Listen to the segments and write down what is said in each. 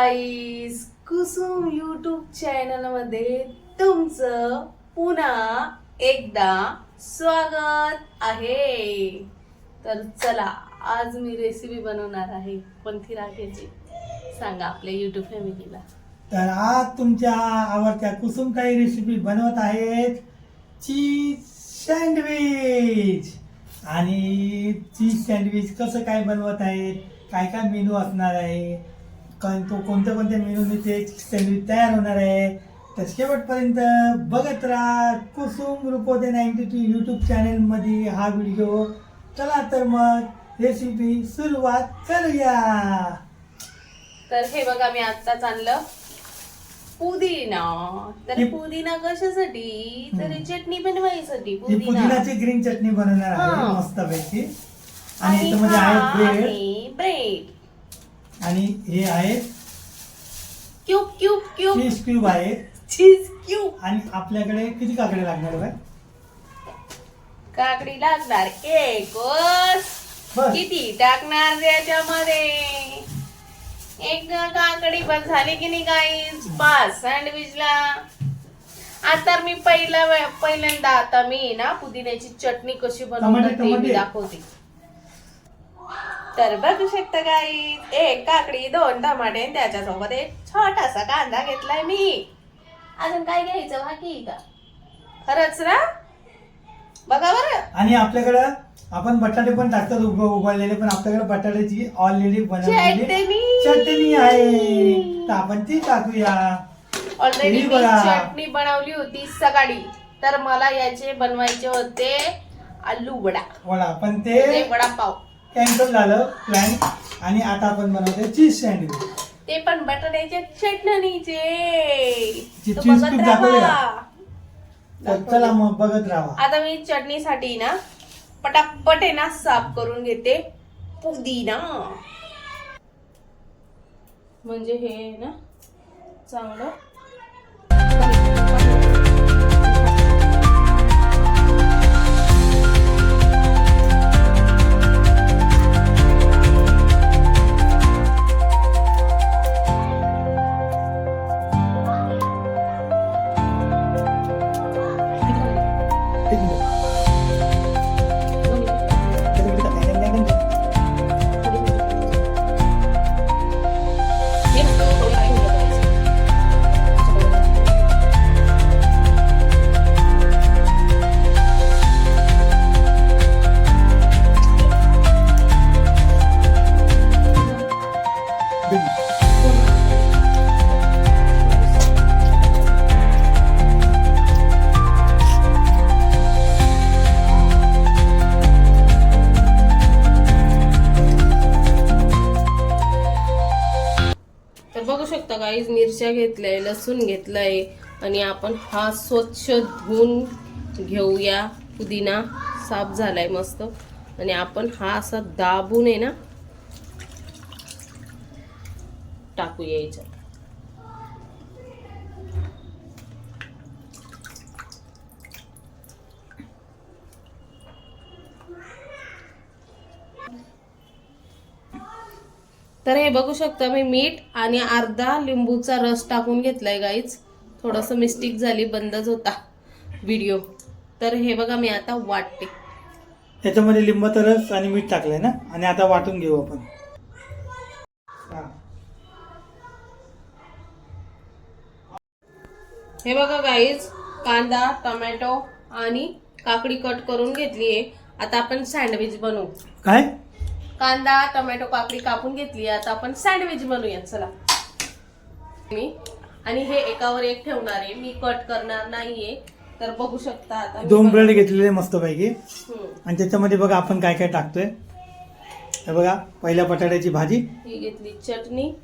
Guys Kusum YouTube चॅनलमध्ये तुमचं पुन्हा एकदा स्वागत आहे. तर चला आज मी रेसिपी बनवणार आहे कोणती राखेची. सांगा आपल्या युट्यूब फॅमिलीला तर आज तुमच्या आवडत्या कुसुम काही रेसिपी बनवत आहेत. चीज सँडविच आणि चीज सँडविच कसं काय बनवत आहेत? काय काय मेनू असणार आहे? कारण तो कोणत्या कोणत्या मेनूने ते सँडविच तयार होणार आहे? तर शेवटपर्यंत बघत राहा कुसुम रुपोदे नाईन्टी टू यूट्यूब चॅनलमध्ये हा व्हिडिओ चला तर मग रेसिपी सुरुवात करूया. तर हे बघा मी आत्ताच आणलं पुदिना. तर ही- पुदिना कशासाठी? तर. चटणी बनवायसाठी ही पुदिना. पुदिनाची ग्रीन चटणी बनवणार आहे हा. मस्तपैकी आणि आणि याच्यामध्ये हा आहे ब्रेड आहे ब्रेड आणि हे आहे cube cube cube. Cheese cube आहे चीज क्यूब. आणि आपल्याकडे किती काकडे लागणार बाय काकडी लागणार बस. किती टाकणार त्याच्यामध्ये? एक काकडी पण झाली की नाही गाईज पाच सँडविचला आता मी पहिला वे- पहिल्यांदा आता मी ना पुदिन्याची चटणी कशी बनवतात टमाटे, ते मी टमाटे. दाखवते. तर बघू शकता गाईज एक काकडी दोन टमाटे आणि त्याच्यासोबत एक छोटासा कांदा घेतलाय मी. अजून काय घ्यायचं बाकी का? खरंच ना? बघा बरं. आणि आपल्याकडं आपण बटाटे पण टाकतात उभ उबळलेले पण आपल्याकडे बटाट्याची ऑलरेडी बनवलेली चटणी. चटणी आहे. तर आपण ती टाकूया. ऑलरेडी मी बघा. चटणी बनवली होती सकाळी. तर मला याचे बनवायचे होते आलू वडा. वडा. पण म्हणजे ते वडापाव. कॅन्सल झालं प्लॅन आणि आता आपण बनवते चीज सँडविच ते पण बटाट्याच्या चटणीचे. ची- तर चीज बघत खूप दाखवले राहा. तर चला मग बघत राहा. आता मी चटणीसाठी ना पटापट आहे ना साफ करून घेते. पुदिना. म्हणजे हे आहे ना चांगलं. एक बघू गाईज मिरच्या घेतल्याय लसूण आहे आणि आपण हा स्वच्छ धुवून घेऊया. पुदिना साफ झालाय मस्त. आणि आपण हा असा दाबून आहे ना टाकूया याच्यात. तर हे बघू शकता मी मीठ आणि अर्धा लिंबूचा रस टाकून घेतलाय गाईच थोडस मिस्टेक झाली बंदच होता व्हिडिओ तर हे बघा मी आता वाटते. त्याच्यामध्ये लिंबाचा रस आणि मीठ टाकलंय ना? आणि आता वाटून घेऊ आपण. हा. हे बघा गाईज कांदा टोमॅटो आणि काकडी कट करून घेतलीये. आता आपण सँडविच बनवू. काय? कांदा टोमॅटो काकडी कापून घेतली. आता आपण सँडविच बनवूया चला. मी आणि हे एकावर एक ठेवणार आहे. मी कट करणार नाहीये. तर बघू शकता आता दोन ब्रेड घेतलेले मस्तपैकी. हम्म. आणि त्याच्यामध्ये बघा आपण काय काय टाकतोय. हे बघा पहिल्या बटाट्याची भाजी. ही घेतली चटणी.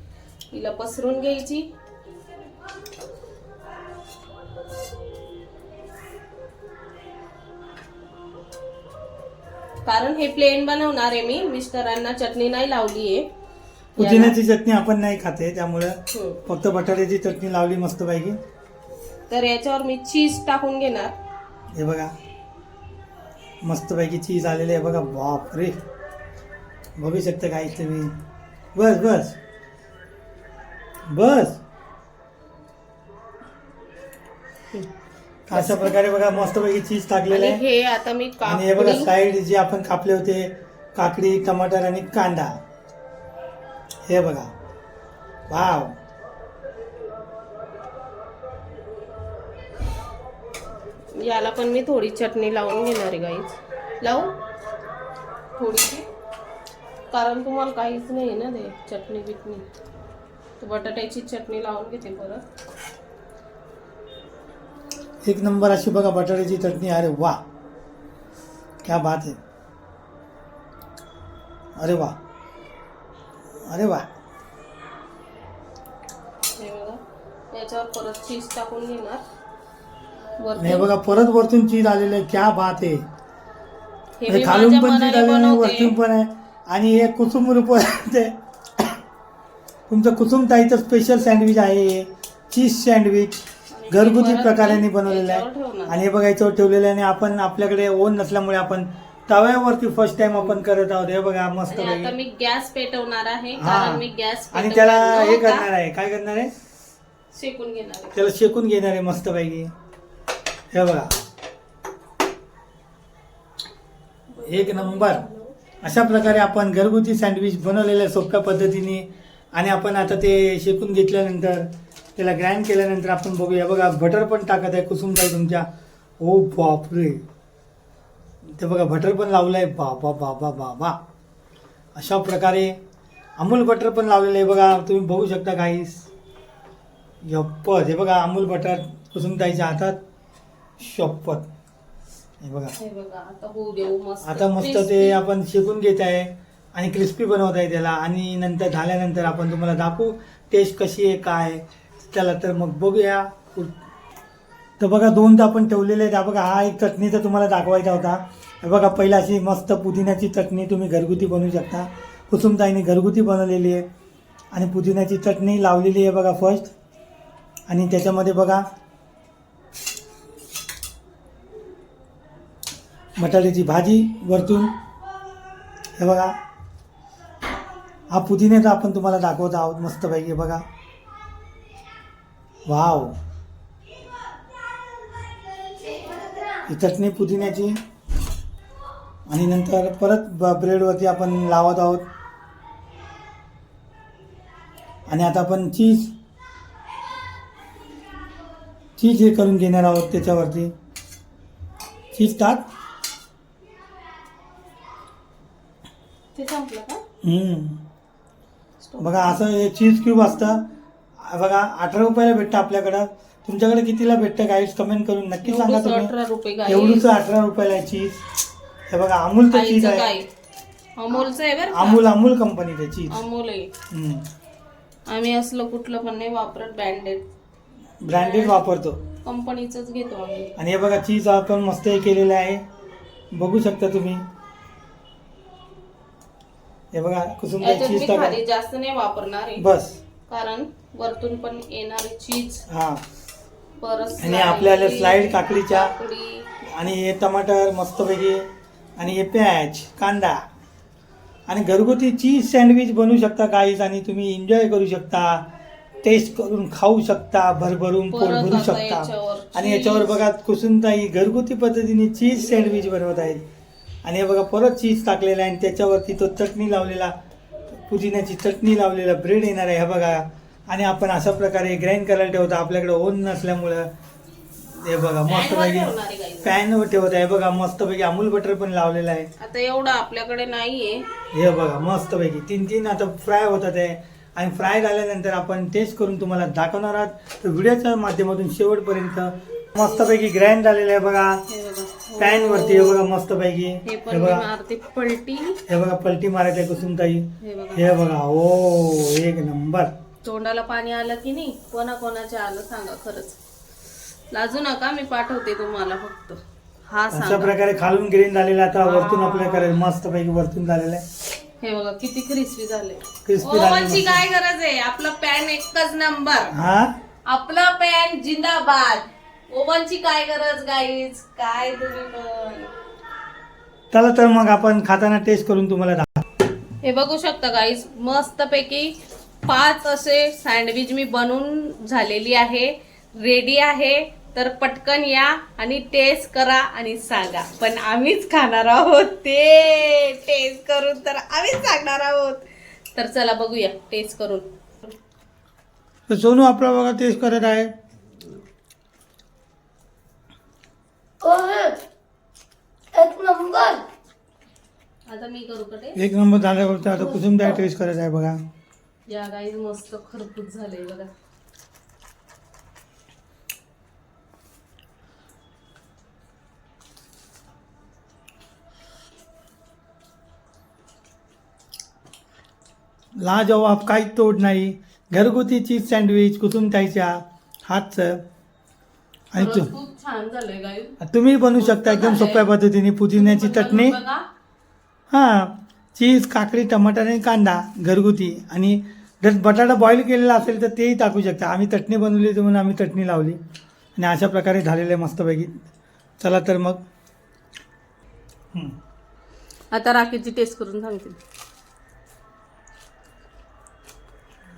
हिला पसरून घ्यायची. कारण हे प्लेन बनवणार आहे मी. मिस्टरांना चटणी नाही लावली आहे. पुदिन्याची चटणी आपण नाही खाते त्यामुळं हम्म. फक्त बटाट्याची चटणी लावली मस्तपैकी तर याच्यावर मी चीज टाकून घेणार. हे बघा. मस्तपैकी चीज आलेले आहे बघा. बाप रे बघू शकता काय तुम्ही बस बस. बस. अशा प्रकारे बघा मस्तपैकी चीज टाकलेलं आहे. हे आता मी आणि हे बघा साईड जे आपण कापले होते काकडी टमाटर आणि कांदा. हे बघा. वाव. याला पण मी थोडी चटणी लावून घेणार आहे गाईच लावू? थोडीशी? कारण तुम्हाला काहीच नाही ना ते चटणी बिटणी तर बटाट्याची चटणी लावून घेते परत. एक नंबर अशी बघा बटाट्याची चटणी. अरे वा. क्या बात आहे. अरे वा. अरे वा. हे बघा याच्यावर परत चीज टाकून घेणार. आणि वरती बघा परत वरतून चीज आलेलं आहे. क्या बात आहे. खालून पण चीज आलेलं आहे वरतून पण आहे. आणि हे कुसुम रूप ते तुमचं कुसुम ताईचं स्पेशल सँडविच आहे. चीज सँडविच घरगुती प्रकाराने बनवलेलं आहे. आणि हे बघा याच्यावर ठेवलेलं आहे आणि आपण आपल्याकडे ओन नसल्यामुळे आपण तव्यावरती फर्स्ट टाइम आपण करत आहोत. हे बघा मस्त आणि आता मी गॅस पेटवणार आहे. कारण मी गॅस आणि त्याला हे. करणार आहे. काय करणार आहे? शेकून घेणार आहे. त्याला शेकून घेणार आहे मस्त पैकी. हे बघा. एक नंबर. अशा प्रकारे आपण घरगुती सँडविच बनवलेलं आहे सोप्या पद्धतीने आणि आपण आता ते शेकून घेतल्यानंतर त्याला ग्राइंड केल्यानंतर आपण बघूया. बघा बटर पण टाकत आहे कुसुमताई तुमच्या. ओ बापरे. ते बघा बटर पण लावलं आहे बाबा बाबा बाबा अशा प्रकारे अमूल बटर पण लावलेलं आहे. बघा तुम्ही बघू शकता काहीच शपथ. हे बघा अमूल बटर कुसुमताईच्या हातात. शपथ. हे बघा. हे बघा आता देऊ मस्त. आता मस्त ते. आपण शेकून घेत आहे आणि क्रिस्पी बनवत आहे त्याला. आणि नंतर झाल्यानंतर आपण तुम्हाला दाखवू. टेस्ट कशी आहे काय. त्याला तर मग बघूया. तर बघा दोनदा आपण ठेवलेले आहेत. बघा हा एक चटणीचा तुम्हाला दाखवायचा होता. हे बघा पहिला अशी मस्त पुदिन्याची चटणी तुम्ही घरगुती बनवू शकता. कुसुमताईने घरगुती बनवलेली आहे. आणि पुदिन्याची चटणी लावलेली आहे बघा फर्स्ट आणि त्याच्यामध्ये बघा बटाट्याची भाजी वरतून. हे बघा हा पुदिन्याचा आपण तुम्हाला दाखवत आहोत. मस्तपैकी बघा. वाव. ही चटणी पुदिन्याची? आणि नंतर परत ब्रेडवरती आपण लावत आहोत. आणि आता आपण चीज चीज हे करून घेणार आहोत त्याच्यावरती. चीज टाक. बघा असं हे चीज क्यूब असतं. बघा अठरा रुपयाला भेटतं आपल्याकडं. तुमच्याकडे कितीला भेटतं गाईड्स कमेंट करून नक्की सांगा तुम्ही. एवढूच अठरा रुपयाला आहे चीज हे बघा अमूलचं चीज आहे. अमोलचं आहे बरं? अमूल अमूल कंपनीचं चीज अमोल आहे. आम्ही असलं कुठलं पण नाही वापरत ब्रँडेड ब्रँडेड वापरतो. कंपनीचंच घेतो आम्ही. आणि हे बघा चीज आपण मस्त हे केलेलं आहे. बघू शकता तुम्ही. हे बघा कुसुम चीज जास्त नाही वापरणार बस. कारण वरतून पण येणारी चीज हा. परत आणि आपल्याला स्लाइड काकडीच्या काकडी. आणि हे टमाटर मस्तपैकी आणि हे प्याज कांदा आणि घरगुती चीज सँडविच बनवू शकता काहीच आणि तुम्ही एन्जॉय करू शकता टेस्ट करून खाऊ शकता भरभरून पोट परत भरू आता शकता. याच्यावर आणि याच्यावर cheese. बघा कुसुमताई घरगुती पद्धतीने चीज सँडविच बनवत आहेत. आणि हे बघा परत चीज टाकलेला आहे आणि त्याच्यावरती तो चटणी लावलेला पुदिन्याची चटणी लावलेला ब्रेड येणार आहे हे बघा. आणि आपण अशा प्रकारे ग्राइंड करायला ठेवतो. आपल्याकडे ओन नसल्यामुळं हे बघा मस्तपैकी. पॅनवर ठेवत आहे. बघा मस्तपैकी अमूल बटर पण लावलेलं आहे. आता एवढं आपल्याकडे नाहीये. हे बघा मस्तपैकी तीन तीन आता फ्राय होतात आहे. आणि फ्राय झाल्यानंतर आपण टेस्ट करून तुम्हाला दाखवणार आहात. तर व्हिडिओच्या माध्यमातून शेवटपर्यंत मस्तपैकी ग्रँड झालेलं आहे बघा. पॅन वरती हे बघा मस्तपैकी. हे हे पण मी बघा. मारते पलटी. हे बघा पलटी मारायचं आहे कुसुमताई. हे बघा. हे बघा. ओ एक नंबर. तोंडाला पाणी आलं की नाही कोणा कोणाच्या आलं सांगा खरंच. लाजू नका मी पाठवते तुम्हाला फक्त. हा अशा सांगा. प्रकारे खालून ग्रेन झालेलं. आता वरतून आपल्या करायचं मस्तपैकी वरतून झालेलं आहे. हे बघा किती क्रिस्पी झाले. झाले ओव्हनची मस्त. काय गरज आहे? आपला पॅन एकच नंबर हा? आपला पॅन जिंदाबाद. ओव्हनची काय गरज गाईज काय तुम्ही पण. चला तर मग आपण खाताना टेस्ट करून तुम्हाला दाखव. हे बघू शकता गाईज मस्त पैकी पाच असे सँडविच मी बनवून झालेली आहे. रेडी आहे. तर पटकन या आणि टेस्ट करा आणि सांगा. पण आम्हीच खाणार आहोत. ते टेस्ट करून तर आम्हीच सांगणार आहोत. तर चला बघूया टेस्ट करून. तर सोनू आपला बघा टेस्ट करत आहे. एक नंबर. आता मी करू का टेस्ट एक नंबर झाल्यावर आता कुसुमताई टेस्ट करत आहे बघा. या गाईज मस्त खरपूस झालंय बघा. लाजवाब काहीच तोड नाही. घरगुती चीज सँडविच कुसुमताईच्या हातचं. आणि तु. खूप छान झालंय गाईज तुम्ही बनवू शकता एकदम सोप्या पद्धतीने पुदिन्याची चटणी. बघा. हां चीज काकडी टमाटर आणि कांदा घरगुती. आणि जर बटाटा बॉईल केलेला असेल तर तेही टाकू शकता. आम्ही चटणी बनवली होती म्हणून आम्ही चटणी लावली. आणि अशा प्रकारे झालेलं आहे मस्तपैकी. चला तर मग. हं. आता राखीची टेस्ट करून सांगते.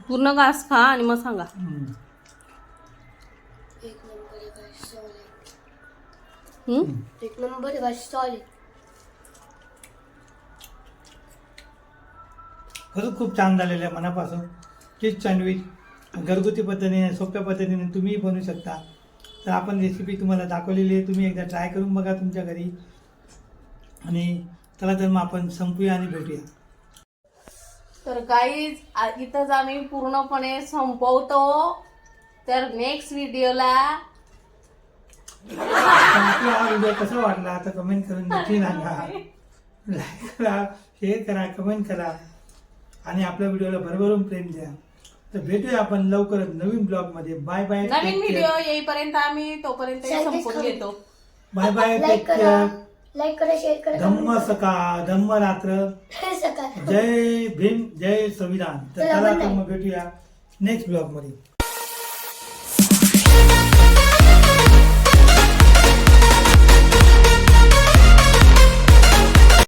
पूर्ण घास खा आणि मग सांगा. हं. एक नंबर आहे guys, solid. हम्म? एक नंबर. खरंच खूप छान झालेलं आहे मनापासून. चीज सँडविच घरगुती पद्धतीने सोप्या पद्धतीने तुम्हीही बनवू शकता. तर आपण रेसिपी तुम्हाला दाखवलेली आहे. तुम्ही एकदा ट्राय करून बघा तुमच्या घरी. आणि चला तर मग आपण संपूया आणि भेटूया. तर गाईज इथंच आम्ही पूर्णपणे संपवतो. तर नेक्स्ट व्हिडिओला आपला हा व्हिडिओ कसा वाटला आता कमेंट करून नक्की सांगा. लाईक करा शेअर करा कमेंट करा. आणि आपल्या व्हिडिओला भरभरून प्रेम द्या. तर भेटूया आपण लवकरच नवीन ब्लॉगमध्ये बाय बाय नवीन व्हिडिओ येईपर्यंत आम्ही तोपर्यंत हे खाऊ. घेतो. बाय बाय लाईक करा. केअर लाईक करा शेअर करा. धम्म सकाळ धम्म रात्र. सकाळ जय भीम जय संविधान. तर चला, तर. मग भेटूया नेक्स्ट ब्लॉगमध्ये